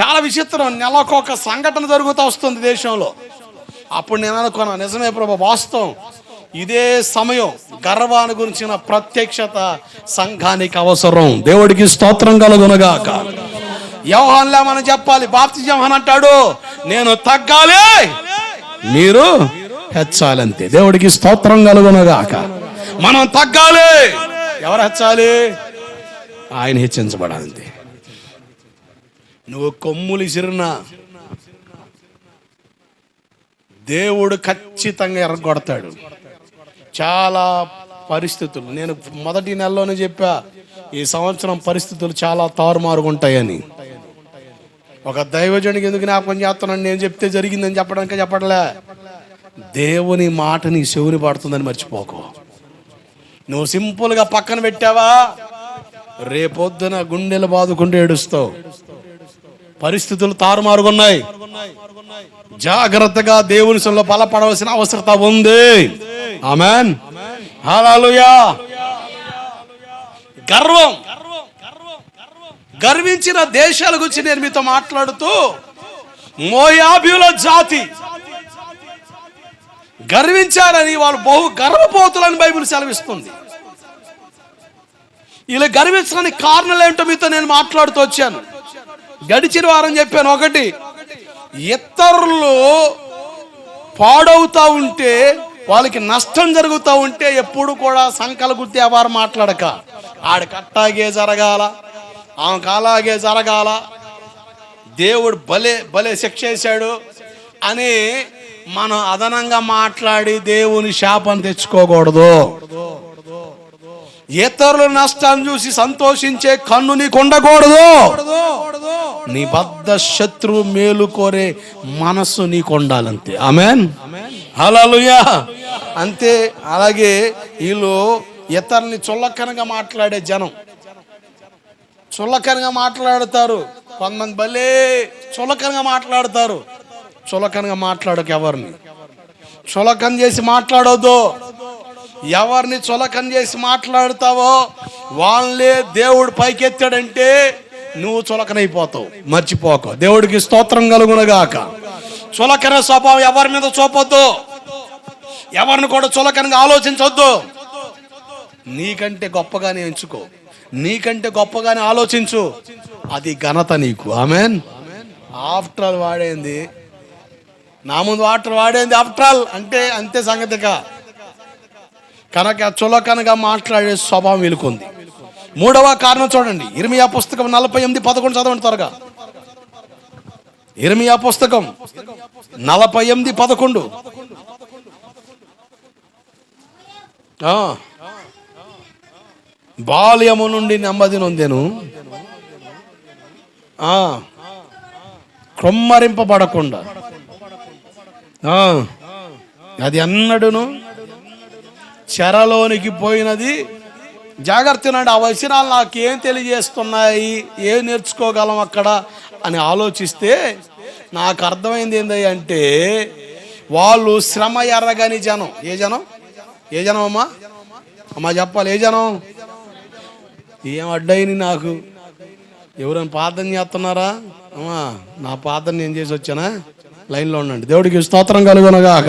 చాలా విచిత్రం. నెలకొక సంఘటన జరుగుతూ వస్తుంది దేశంలో. అప్పుడు నేను అనుకున్నా నిజమే ప్రభు వాస్తవం. ఇదే సమయం గర్వాన్ని గురించిన ప్రత్యక్షత సంఘానికి అవసరం. దేవుడికి స్తోత్రం కలుగునగాక. వ్యవహారంలో మనం చెప్పాలి బాప్తిజం అని అంటాడు నేను తగ్గాలి మీరు హెచ్చాలంతే. దేవుడికి స్తోత్రం కలుగునగాక. మనం తగ్గాలి ఎవరు హెచ్చాలి? ఆయన హెచ్చించబడాలంతే. నువ్వు కొమ్ములు ఇసిరినా. దేవుడు ఖచ్చితంగా ఎరగొడతాడు. చాలా పరిస్థితులు. నేను మొదటి నెలలోనే చెప్పా ఈ సంవత్సరం పరిస్థితులు చాలా తారుమారుగా ఉంటాయని. ఒక దైవజనికి ఎందుకు జ్ఞాపకం చేస్తున్నాను? నేను చెప్తే జరిగిందని చెప్పడానికి చెప్పట్లే దేవుని మాట నీ చెవుని పడుతుందని మర్చిపోకు. నువ్వు సింపుల్గా పక్కన పెట్టావా? రేపొద్దున గుండెలు బాదుకుంటూ ఏడుస్తావు. పరిస్థితులు తారుమారుగున్నాయి. జాగ్రత్తగా దేవుని సొల్లో బలపడవలసిన అవసరత ఉంది. ఆమెన్. గర్వం. గర్వించిన దేశాల గురించి నేను మీతో మాట్లాడుతూ మోయాబియుల జాతి. గర్వించారని వాళ్ళు బహు గర్వపోతులని బైబిల్ సెలవిస్తుంది. ఇలా గర్వించడానికి కారణాలు ఏంటో మీతో నేను మాట్లాడుతూ వచ్చాను. గడిచిన వారం చెప్పాను ఒకటి. ఇతరులు పాడవుతా ఉంటే వాళ్ళకి నష్టం జరుగుతూ ఉంటే ఎప్పుడు కూడా సంకల గుర్తి ఎవరు మాట్లాడక. ఆడికి అట్టాగే జరగాల ఆమెకు అలాగే జరగాల. దేవుడు భలే భలే శిక్ష వేశాడు అని మనం అదనంగా మాట్లాడి దేవుని శాపం తెచ్చుకోకూడదు. ఇతరుల నష్టాన్ని చూసి సంతోషించే కన్ను నీకు ఉండకూడదు నీ బద్ద శత్రువు మేలు కోరే మనస్సు నీకు ఉండాలంతే. ఆమెన్? హల్లెలూయా. అంతే అలాగే వీళ్ళు ఇతరుని చులకనగా మాట్లాడే జనం. చులకనగా మాట్లాడతారు. కొంతమంది భలే చులకనగా మాట్లాడతారు. చులకనగా మాట్లాడక ఎవరిని? చులకన చేసి మాట్లాడొద్దు. ఎవరిని చులకన చేసి మాట్లాడతావో వాళ్ళే దేవుడు పైకెత్తాడంటే నువ్వు చులకనైపోతావు మర్చిపోకు. దేవుడికి స్తోత్రం కలుగునగాక. చులకన స్వభావం ఎవరి మీద చూపొద్దు. ఎవరిని కూడా చులకనగా ఆలోచించొద్దు. నీకంటే గొప్పగానే ఎంచుకో. నీకంటే గొప్పగానే ఆలోచించు. అది ఘనత నీకు. ఆమెన్. ఆఫ్టర్ ఆల్ వాడేంది? నా ముందు వాటర్ వాడేంది ఆఫ్టర్ ఆల్? అంటే అంతే సంగతిక కనుక చులకనగా మాట్లాడే స్వభావం వెలుకుంది మూడవ కారణం చూడండి. ఇర్మియా పుస్తకం నలభై ఎనిమిది పదకొండు చదవండి త్వరగా. ఇర్మియా పుస్తకం నలభై ఎనిమిది పదకొండు. బాల్యము నుండి నెమ్మది నొందెను. క్రొమ్మరింపబడకుండా. అది అన్నడును చెరలోనికి పోయినది జాగ్రత్తనండి ఆ వచనాలు నాకేం తెలియజేస్తున్నాయి ఏం నేర్చుకోగలం అక్కడ అని ఆలోచిస్తే నాకు అర్థమైంది ఏంటి అంటే వాళ్ళు శ్రమ ఎర్రగని జనం. ఏ జనం? ఏ జనం అమ్మా? అమ్మా చెప్పాలి ఏ జనం? ఏం అడ్డయింది నాకు? ఎవరైనా ప్రార్థన చేస్తున్నారా? అమ్మా నా ప్రార్థన నేను చేసి వచ్చానా? లైన్లో ఉండండి. దేవుడికి స్తోత్రం కలుగునగాక.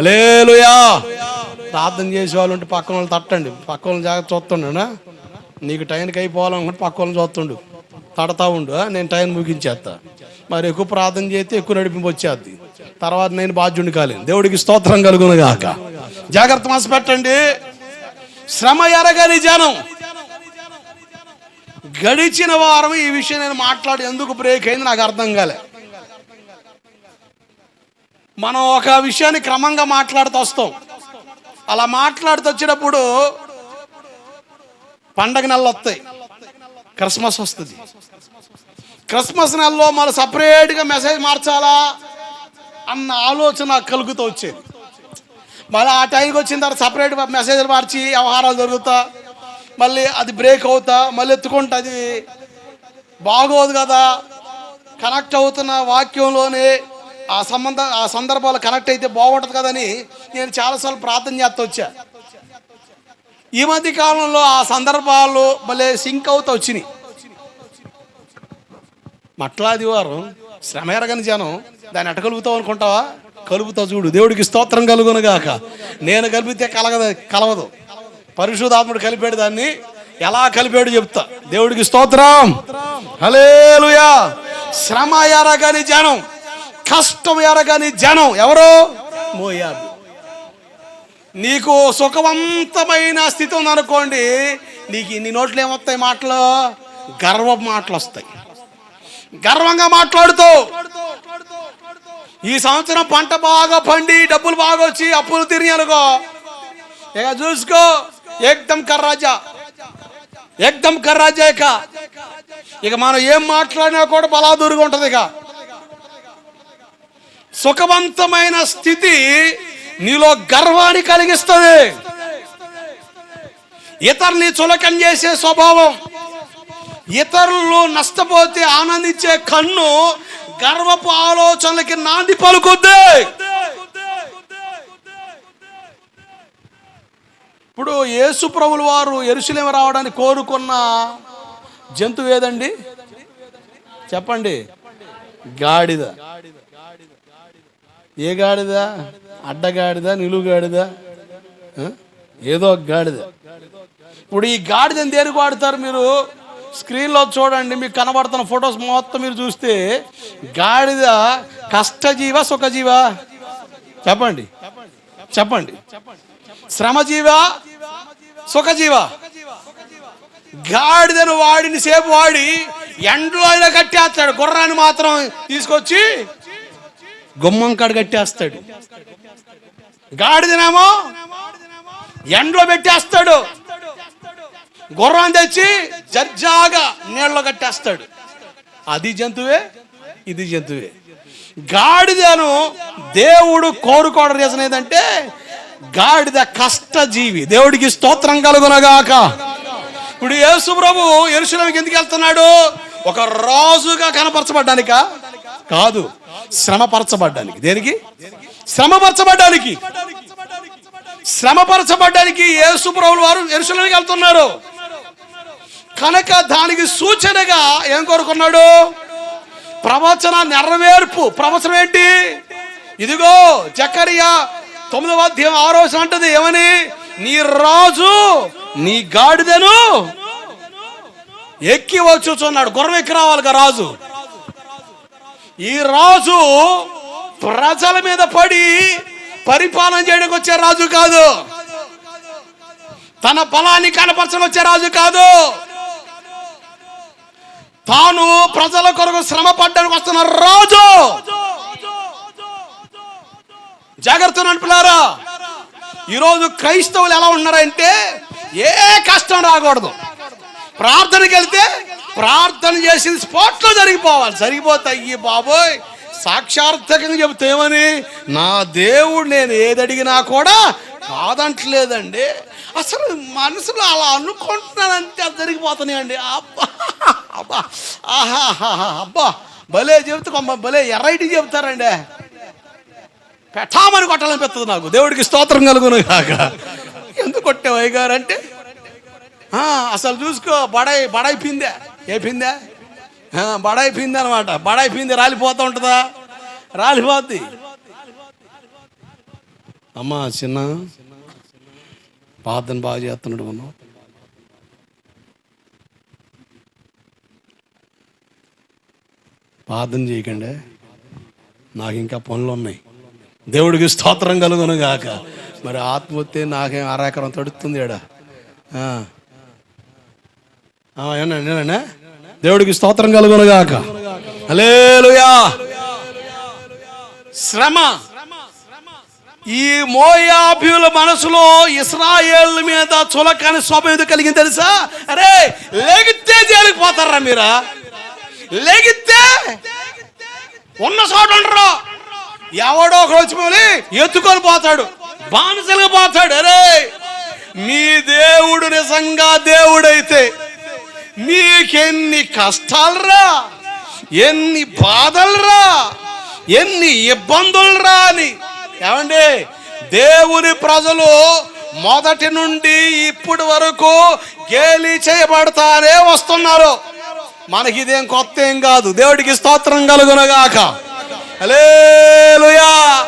లేలుయా ప్రార్థన చేసే వాళ్ళు ఉంటే పక్కన వాళ్ళు తట్టండి. పక్క వాళ్ళు జాగ్రత్త చూస్తుండనా నీకు టైంకి అయిపోవాలనుకుంటే పక్క వాళ్ళని చూస్తుండు. తడతా ఉండు నేను టైం ముగించేస్తా మరి ఎక్కువ ప్రార్థన చేస్తే ఎక్కువ నడిపింపు వచ్చేద్ది తర్వాత నేను బాధ్యుని కాలేను. దేవుడికి స్తోత్రం కలుగునగాక జాగ్రత్త మనసు పెట్టండి. శ్రమ ఎరగని జనం. గడిచిన వారం ఈ విషయం నేను మాట్లాడి ఎందుకు బ్రేక్ అయింది నాకు అర్థం కాలే. మనం ఒక విషయాన్ని క్రమంగా మాట్లాడుతూ వస్తాం. అలా మాట్లాడుతూ వచ్చినప్పుడు పండగ నెలలు వస్తాయి క్రిస్మస్ వస్తుంది. క్రిస్మస్ నెలలో మళ్ళీ సపరేట్గా మెసేజ్ మార్చాలా అన్న ఆలోచన కలుగుతూ వచ్చేది. మళ్ళీ ఆ టైంకి వచ్చిన తర్వాత సపరేట్ మెసేజ్లు మార్చి వ్యవహారాలు జరుగుతా మళ్ళీ అది బ్రేక్ అవుతా మళ్ళీ ఎత్తుకుంటా అది బాగోదు కదా. కనెక్ట్ అవుతున్న వాక్యంలోనే ఆ సంబంధ ఆ సందర్భాలు కనెక్ట్ అయితే బాగుంటుంది కదని నేను చాలాసార్లు ప్రార్థన చేస్తూ వచ్చా. ఈ మధ్య కాలంలో ఆ సందర్భాలు మళ్ళీ సింక్ అవుతూ వచ్చినాయి. మట్లాదివారం శ్రమ ఎరగని జనం దాన్ని ఎట అనుకుంటావా? కలుపుతావు చూడు. దేవుడికి స్తోత్రం కలుగును గాక. నేను కలిపితే కలగదు కలవదు. పరిశుధాత్ముడు కలిపాడు దాన్ని. ఎలా కలిపాడు చెప్తా. దేవుడికి స్తోత్రం. హలేలుయా శ్రమ ఎరగని జనం. కష్టం ఎరగని జనం ఎవరు? మోయాబు. నీకు సుఖవంతమైన స్థితి ఉందనుకోండి నీకు ఇన్ని నోట్లు ఏమొస్తాయి మాటలు? గర్వ మాటలు వస్తాయి. గర్వంగా మాట్లాడుతూ. ఈ సంవత్సరం పంట బాగా పండి డబ్బులు బాగా వచ్చి అప్పులు తిరిగి అనుకో. ఇక చూసుకో ఏకదం కర్రాజా ఏకదం కర్రాజా ఇక. ఇక మనం ఏం మాట్లాడినా కూడా బలాదూరుగా ఉంటది ఇక. సుఖవంతమైన స్థితి నీలో గర్వాన్ని కలిగిస్తుంది. ఇతరుల్ని చులకం చేసే స్వభావం ఇతరులు నష్టపోతే ఆనందించే కన్ను గర్వపు ఆలోచనలకి నాంది పలుకుద్ది. ఇప్పుడు యేసు ప్రభులు వారు ఎరుసలేం రావడానికి కోరుకున్న జంతువు ఏదండి? చెప్పండి. గాడిద. ఏ గాడిద? అడ్డగాడిద నిలువుగాడిద ఏదో ఒక గాడిద. ఇప్పుడు ఈ గాడిదని దేనికి వాడతారు మీరు? స్క్రీన్లో చూడండి మీకు కనబడుతున్న ఫొటోస్ మొత్తం మీరు చూస్తే గాడిద కష్టజీవ సుఖజీవ? చెప్పండి. చెప్పండి. శ్రమజీవ సుఖజీవ? గాడిదను వాడిని సేపు వాడి ఎండలో అయినా కట్టేస్తాడు. గుర్రాన్ని మాత్రం తీసుకొచ్చి గుమ్మం కాడ కట్టేస్తాడు. గాడిదనేమో ఎండలో పెట్టేస్తాడు. గుర్రం తెచ్చి జర్జాగా నీళ్ళలో కట్టేస్తాడు. అది జంతువే ఇది జంతువే. గాడిదను దేవుడు కోరుకోవడం రీజన్ ఏంటంటే గాడిద కష్టజీవి. దేవుడికి స్తోత్రం కలుగునగాక. ఇప్పుడు యేసు ప్రభు ఎరుసలేమికి ఎందుకు వెళ్తున్నాడు? ఒక రాజుగా కనపరచబడ్డానిక? కాదు. శ్రమపరచబడ్డానికి. దేనికి? శ్రమపరచబడ్డానికి. శ్రమపరచబడ్డానికి యేసు వారు ఎరుసలకి వెళ్తున్నారు. కనుక దానికి సూచనగా ఏం కోరుకున్నాడు? ప్రవచన నెరవేర్పు. ప్రవచనం ఏంటి? ఇదిగో జకరియా తొమ్మిదవ అధ్యాయం ఆరో అంటది. ఏమని? నీ రాజు నీ గాడిదను ఎక్కి వచ్చుచున్నాడు. గుర్రం ఎక్కి రావాలిగా రాజు. ఈ రాజు ప్రజల మీద పడి పరిపాలన చేయడానికి వచ్చే రాజు కాదు. తన బలాన్ని కనపరచడం వచ్చే రాజు కాదు. తాను ప్రజల కొరకు శ్రమ పడ్డానికి వస్తున్న రాజు. జాగ్రత్త నడిపినారా ఈరోజు క్రైస్తవులు ఎలా ఉన్నారంటే ఏ కష్టం రాకూడదు. ప్రార్థనకి వెళ్తే ప్రార్థన చేసింది స్పాట్లో జరిగిపోవాలి. జరిగిపోతాయి బాబోయ్. సాక్షార్థకంగా చెబుతే ఏమని? నా దేవుడు నేను ఏది అడిగినా కూడా కాదంటలేదండి. అసలు మనసులో అలా అనుకుంటున్నానంటే అది జరిగిపోతున్నాయండి. అబ్బా అబ్బా ఆహా అబ్బా. భలే చెబుతా భలే ఎర్రైటీ చెబుతారండి. పెట్టామని కొట్టాలనిపిస్తుంది నాకు. దేవుడికి స్తోత్రం కలుగును కాక. ఎందుకు కొట్టావు అయ్యగారు అంటే? అసలు చూసుకో బడాయి బడాయి పిందే అయిపోయిందా? బడైపోయింది అనమాట బడైపోయింది పిందే రాలిపోతూ ఉంటుందా? రాలిపోద్ది. అమ్మా చిన్న. ప్రార్థన బాగా చేస్తున్నాడు మనం ప్రార్థన చేయకండి. నాకు ఇంకా పనులు ఉన్నాయి. దేవుడికి స్తోత్రం కలుగును గాక. మరి ఆత్మహత్య నాకేం అరాకరం తడుతుంది ఏడా? ఏమన్నా దేవుడికి స్తోత్రం కలుగును అలేలుయా శ్రమ. ఈ మోయాభ్యుల మనసులో ఇస్రాయేల్ మీద చులకని స్వభావం కలిగింది తెలుసా? అరే లెగితే జైలుకి పోతారా మీరా? లెగితే ఉన్న చోట ఉండరు. ఎవడో ఒక వచ్చి ఎత్తుకొని పోతాడు. బానిసలుగా పోతాడు. అరే మీ దేవుడు నిజంగా దేవుడైతే మీకెన్ని కష్టాలురా? ఎన్ని బాధలరా? ఎన్ని ఇబ్బందులరా అని. ఏమండి? దేవుని ప్రజలు మొదటి నుండి ఇప్పటి వరకు గేలి చేయబడతానే వస్తున్నారు. మనకి ఇదేం కొత్త ఏం కాదు. దేవుడికి స్తోత్రం కలుగునగాక. హల్లెలూయా!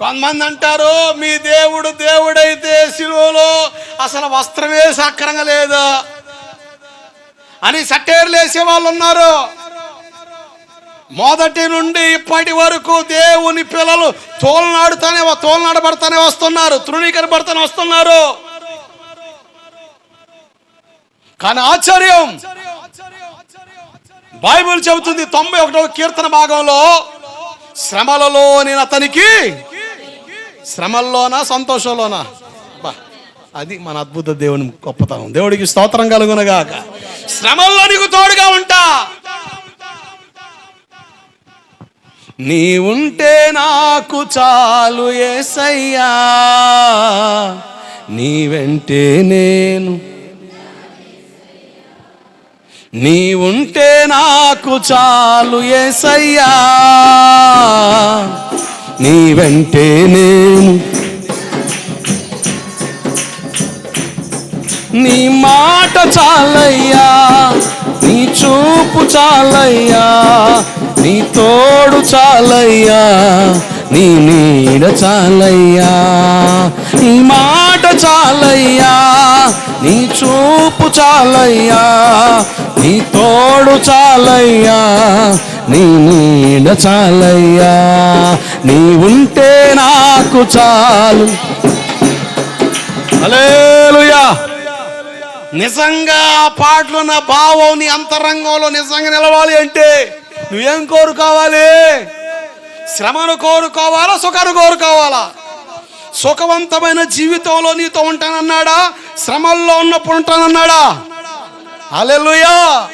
కొంతమంది అంటారు మీ దేవుడు దేవుడైతే సిలువలో అసలు వస్త్రమే సక్రంగా లేదు అని సటేర్లు వేసే వాళ్ళు ఉన్నారు. మొదటి నుండి ఇప్పటి వరకు దేవుని పిల్లలు తోలనాడుతానే తోలనాడబడతానే వస్తున్నారు తృణీకరబడతానే వస్తున్నారు. కానీ ఆశ్చర్యం! బైబిల్ చెబుతుంది తొంభై ఒకటవ కీర్తన భాగంలో శ్రమలలో నేను అతనికి శ్రమల్లోనా సంతోషంలోనా? బా అది మన అద్భుత దేవుని గొప్పతనం. దేవుడికి స్తోత్రం కలుగునగాక. శ్రమల్లో నీకు తోడుగా ఉంటా. నీ ఉంటే నాకు చాలు ఏసయ్యా. నీ వెంటే నేను. నీ ఉంటే నాకు చాలు ఏసయ్యా. నీ వెంటే నేను. నీ మాట చాలయ్యా నీ చూపు చాలయ్యా నీ తోడు చాలయ్యా నీ నీడ చాలయ్యా నీ మాట చాలయ్యా. నీ చూపు చాలయ్యా నీ తోడు చాలయ్యా నీ నీడ చాలయ్యా నీ ఉంటే నాకు చాలు. హల్లెలూయా. నిజంగా ఆ పాటలో నా భావం నీ అంతరంగంలో నిజంగా నిలవాలి అంటే నువ్వేం కోరుకోవాలి? శ్రమను కోరుకోవాలా సుఖాన్ని కోరుకోవాలా? సుఖవంతమైన జీవితంలో నీతో ఉంటానన్నాడా? శ్రమల్లో ఉన్నప్పుడు ఉంటానన్నాడా? అలెలుయా